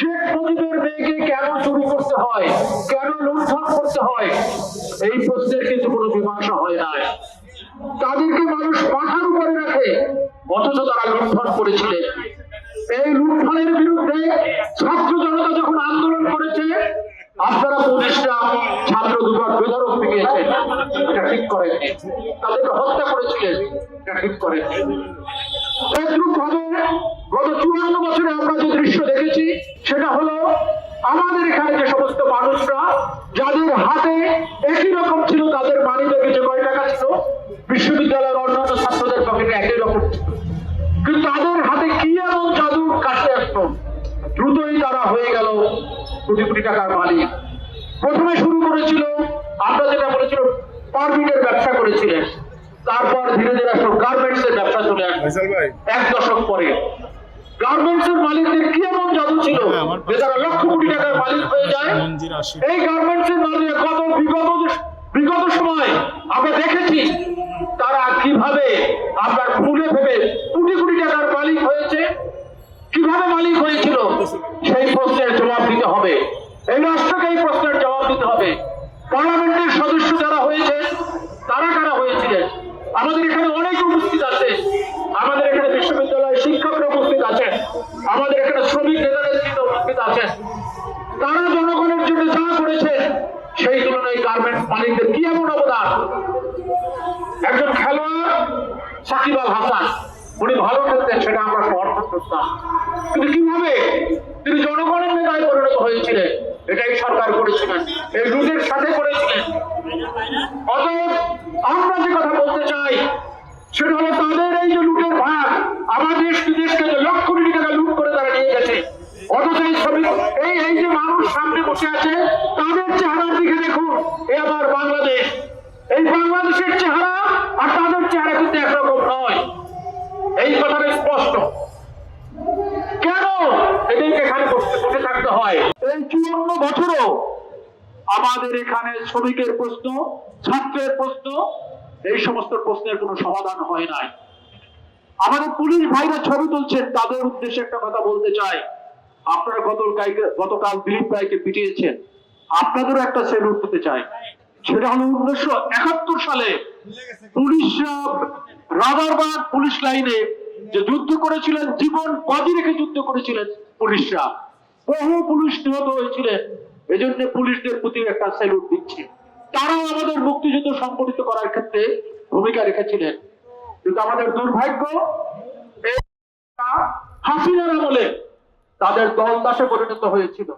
শেখ মুজিবের মেয়েকে কেন চুরি করতে হয়? কেন লুণ্ঠন করতে হয়? এই প্রশ্নের কিন্তু কোনো মীমাংসা হয় নাই। তাদেরকে মানুষ মাথার উপরে রাখে, অথচ তারা লুণ্ঠন করেছিলেন এই লুণ্ঠনের বিরুদ্ধে ছাত্র জনতা যখন আন্দোলন করেছে, আপনারা পুলিশরা, ছাত্র দুবার বেদরক দিয়েছেন এটা ঠিক করেননি। তাদেরকে হত্যা করেছিলেন। এটা ঠিক করেননি। গত চুয়ান্ন বছরে আমরা যে দৃশ্য দেখেছি সেটা হলো আমাদের এখানে যে সমস্ত মানুষরা যাদের হাতে একই রকম ছিল তাদের মানি ব্যাগে যে কয় টাকা ছিল? বিশ্ববিদ্যালয়ের অন্যান্য ছাত্রদের পকেটে একই রকম ছিল। কিন্তু তাদের হাতে কি এমন জাদু আসতো দ্রুতই তারা হয়ে গেল কোটি কোটি টাকার মালিক। প্রথমে শুরু করেছিল আমরা যেটা বলেছিল পারমিটের ব্যবসা করেছিলেন। তারপর ধীরে ধীরে আসলো গার্মেন্টস এর ব্যবসা চলে আসলো। এক দশক পরে। গার্মেন্টস এর মালিকদের কি এমন জাদু ছিল হ্যাঁ, আমার যে তারা লক্ষ কোটি টাকার মালিক হয়ে যায় এই গার্মেন্টস এর মালিক কত বিগত বিগত সময় আমরা দেখেছি তারা কীভাবে আপনার ফুলে ভেবে কোটি কোটি টাকার মালিক হয়েছে কীভাবে মালিক হয়েছিল সেই প্রশ্নের জবাব দিতে হবে। এই রাষ্ট্রকে এই প্রশ্নের জবাব দিতে হবে। পার্লামেন্টের সদস্য যারা হয়েছে তারা কারা হয়েছিলেন আমাদের এখানে অনেক উপস্থিত আছে। আমাদের এখানে বিশ্ববিদ্যালয়ের শিক্ষকরা উপস্থিত আছেন। আমাদের এখানে শ্রমিক আছেন তারা জনগণের জন্য যা করেছে, সেই তুলনায় গার্মেন্টস মালিকদের কি এমন অবদান? একজন খেলোয়াড় সাকিব আল হাসান, উনি ভালো খেলতেন, সেটা আমরা সমর্থন করতাম। কিন্তু কীভাবে? তিনি জনগণের নেতায় পরিণত হয়েছিলেন, এটাই সরকার করেছিলেন, এই রুটের সাথে করেছিলেন। অতএব আমরা যে কথা বলতে চাই, সেটা হলো তাদের এই যে লুটের ভাগ আমার দেশ বিদেশকে যে লক্ষ কোটি টাকা লুট করে তারা নিয়ে গেছে অথচ এই এই যে মানুষ সামনে বসে আছে, তাদের চেহারার দিকে দেখুন। এ আমার বাংলাদেশ। এই বাংলাদেশের চেহারা আর তাদের চেহারা কিন্তু একরকম নয়। এই কথাটা স্পষ্ট। কেন এদেরকে এখানে বসে থাকতে হয়? এই চুয়ান্ন বছরও আমাদের এখানে শ্রমিকের প্রশ্ন, ছাত্রের প্রশ্ন, এই সমস্ত প্রশ্নের কোনো সমাধান হয় নাই। আমাদের পুলিশ ভাইরা ছবি তুলছেন, তাদের উদ্দেশ্যে একটা কথা বলতে চাই। আপনারা গতকাল গতকাল দিলীপ রায়কে পিটিয়েছেন। আপনাদেরও একটা সেলুট দিতে চাই। সেটা হলো উনিশশো একাত্তর সালে পুলিশরা রাবারবাগ পুলিশ লাইনে যে যুদ্ধ করেছিলেন, জীবন বাজি রেখে যুদ্ধ করেছিলেন পুলিশরা। বহু পুলিশ নিহত হয়েছিলেন। এজন্য পুলিশদের প্রতি একটা স্যালুট দিচ্ছি। তারাও আমাদের মুক্তিযুদ্ধ সংগঠিত করার ক্ষেত্রে ভূমিকা রেখেছিলেন। কিন্তু আমাদের দুর্ভাগ্য হাসিনার আমলে তাদের দল দাসে পরিণত হয়েছিল।